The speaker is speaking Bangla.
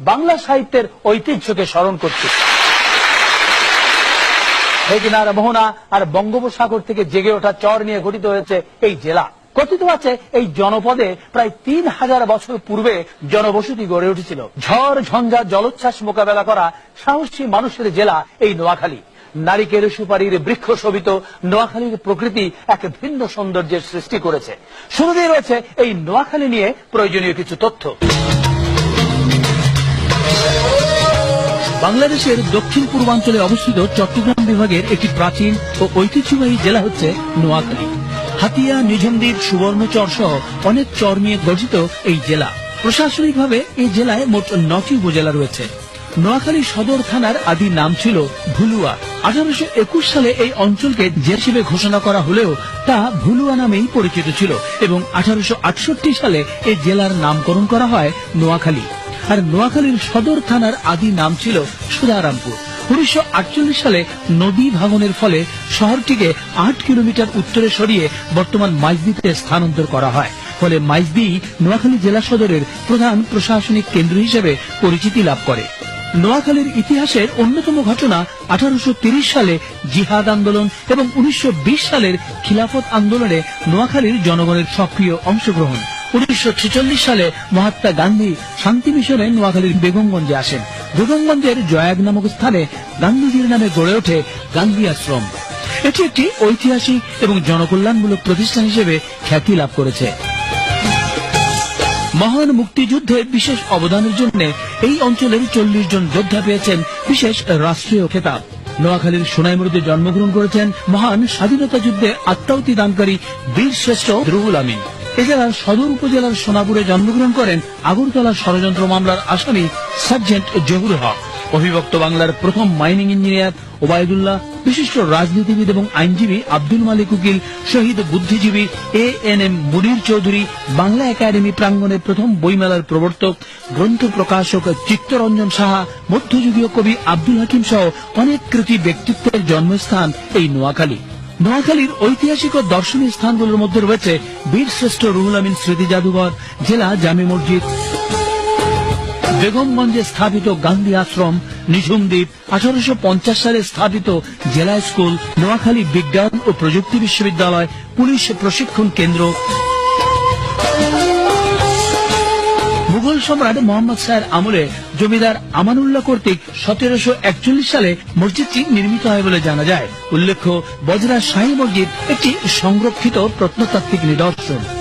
বাংলা সাহিত্যের ঐতিহ্যকে স্মরণ করছে। মেঘনার মোহনা আর বঙ্গোপসাগর থেকে জেগে ওঠা চর নিয়ে গঠিত হয়েছে এই জেলা। কথিত আছে, এই জনপদে প্রায় তিন হাজার বছর পূর্বে জনবসতি গড়ে উঠেছিল। ঝড়, ঝঞ্ঝা, জলোচ্ছ্বাস মোকাবেলা করা সাহসী মানুষের জেলা এই নোয়াখালী। নারিকেল সুপারির বৃক্ষ শোভিত নোয়াখালীর প্রকৃতি এক ভিন্ন সৌন্দর্যের সৃষ্টি করেছে। শুরুতেই রয়েছে এই নোয়াখালী নিয়ে প্রয়োজনীয় কিছু তথ্য। বাংলাদেশের দক্ষিণ পূর্বাঞ্চলে অবস্থিত চট্টগ্রাম বিভাগের একটি প্রাচীন ও ঐতিহ্যবাহী জেলা হচ্ছে নোয়াখালী। হাতিয়া নিঝুমদ্বীপ সুবর্ণচর সহ অনেক চর নিয়ে গঠিত এই জেলা। প্রশাসনিকভাবে এই জেলায় মোট নটি উপজেলা রয়েছে। নোয়াখালী সদর থানার আদি নাম ছিল ভুলুয়া। আঠারোশো একুশ সালে এই অঞ্চলকে জেলা হিসেবে ঘোষণা করা হলেও তা ভুলুয়া নামেই পরিচিত ছিল এবং আঠারোশো আটষট্টি সালে এই জেলার নামকরণ করা হয় নোয়াখালী। আর নোয়াখালীর সদর থানার আদি নাম ছিল সুধারামপুর উনিশশো আটচল্লিশ সালে নদী ভাঙনের ফলে শহরটিকে আট কিলোমিটার উত্তরে সরিয়ে বর্তমান মাইজদিতে স্থানান্তর করা হয়। ফলে মাইজদি নোয়াখালী জেলা সদরের প্রধান প্রশাসনিক কেন্দ্র হিসেবে পরিচিতি লাভ করে। নোয়াখালীর ইতিহাসের অন্যতম ঘটনা আঠারোশো সালে জিহাদ আন্দোলন এবং উনিশশো বিশ সালের খিলাফত আন্দোলনে নোয়াখালীর জনগণের সক্রিয় অংশগ্রহণ। উনিশশো সালে মহাত্মা গান্ধী শান্তি মিশনে নোয়াখালীর বেগমগঞ্জে আসেন। বেগমগঞ্জের জয়াগ নামক স্থানে গান্ধীজির নামে গড়ে ওঠে গান্ধী আশ্রম। এটি একটি ঐতিহাসিক এবং জনকল্যাণমূলক প্রতিষ্ঠান হিসেবে খ্যাতি লাভ করেছে। মহান মুক্তিযুদ্ধে বিশেষ অবদানের জন্য এই অঞ্চলের চল্লিশ জন যোদ্ধা পেয়েছেন বিশেষ রাষ্ট্রীয় খেতাব। নোয়াখালীর সোনাইমুড়িতে জন্মগ্রহণ করেছেন মহান স্বাধীনতা যুদ্ধে আত্মাহুতি দানকারী বীর শ্রেষ্ঠ রুহুল আমিন। এছাড়া সদর উপজেলার সোনাপুরে জন্মগ্রহণ করেন আগরতলা ষড়যন্ত্র মামলার আসামি সার্জেন্ট জহুর হক। অবিভক্ত বাংলার প্রথম মাইনিং ইঞ্জিনিয়ার ওবায়দুল্লাহ, বিশিষ্ট রাজনীতিবিদ এবং আইনজীবী আব্দুল মালিক উকিল, শহীদ বুদ্ধিজীবী A N M Munir Chowdhury, Bangla Academy প্রাঙ্গণে প্রথম বইমেলার প্রবর্তক, গ্রন্থ প্রকাশক চিত্তরঞ্জন সাহা, মধ্যযুগীয় কবি আব্দুল হাকিম সহ অনেক কৃতি ব্যক্তিত্বের জন্মস্থান এই নোয়াখালী। নোয়াখালীর ঐতিহাসিক ও দর্শনীয় স্থানগুলোর মধ্যে রয়েছে বীরশ্রেষ্ঠ রুহুল আমিন স্মৃতি জাদুঘর, জেলা জামে মসজিদ, বেগমগঞ্জে স্থাপিত গান্ধী আশ্রম, নিঝুমদ্বীপ, আঠারোশো সালে স্থাপিত জেলা স্কুল, নোয়াখালী বিজ্ঞান ও প্রযুক্তি বিশ্ববিদ্যালয়, পুলিশ প্রশিক্ষণ কেন্দ্র। মুঘল সম্রাট মোহাম্মদ শাহের আমলে জমিদার আমানুল্লাহ কর্তৃক সতেরোশো একচল্লিশ সালে মসজিদটি নির্মিত হয় বলে জানা যায়। উল্লেখ্য, বজরা শাহী মসজিদ একটি সংরক্ষিত প্রত্নতাত্ত্বিক নিদর্শন।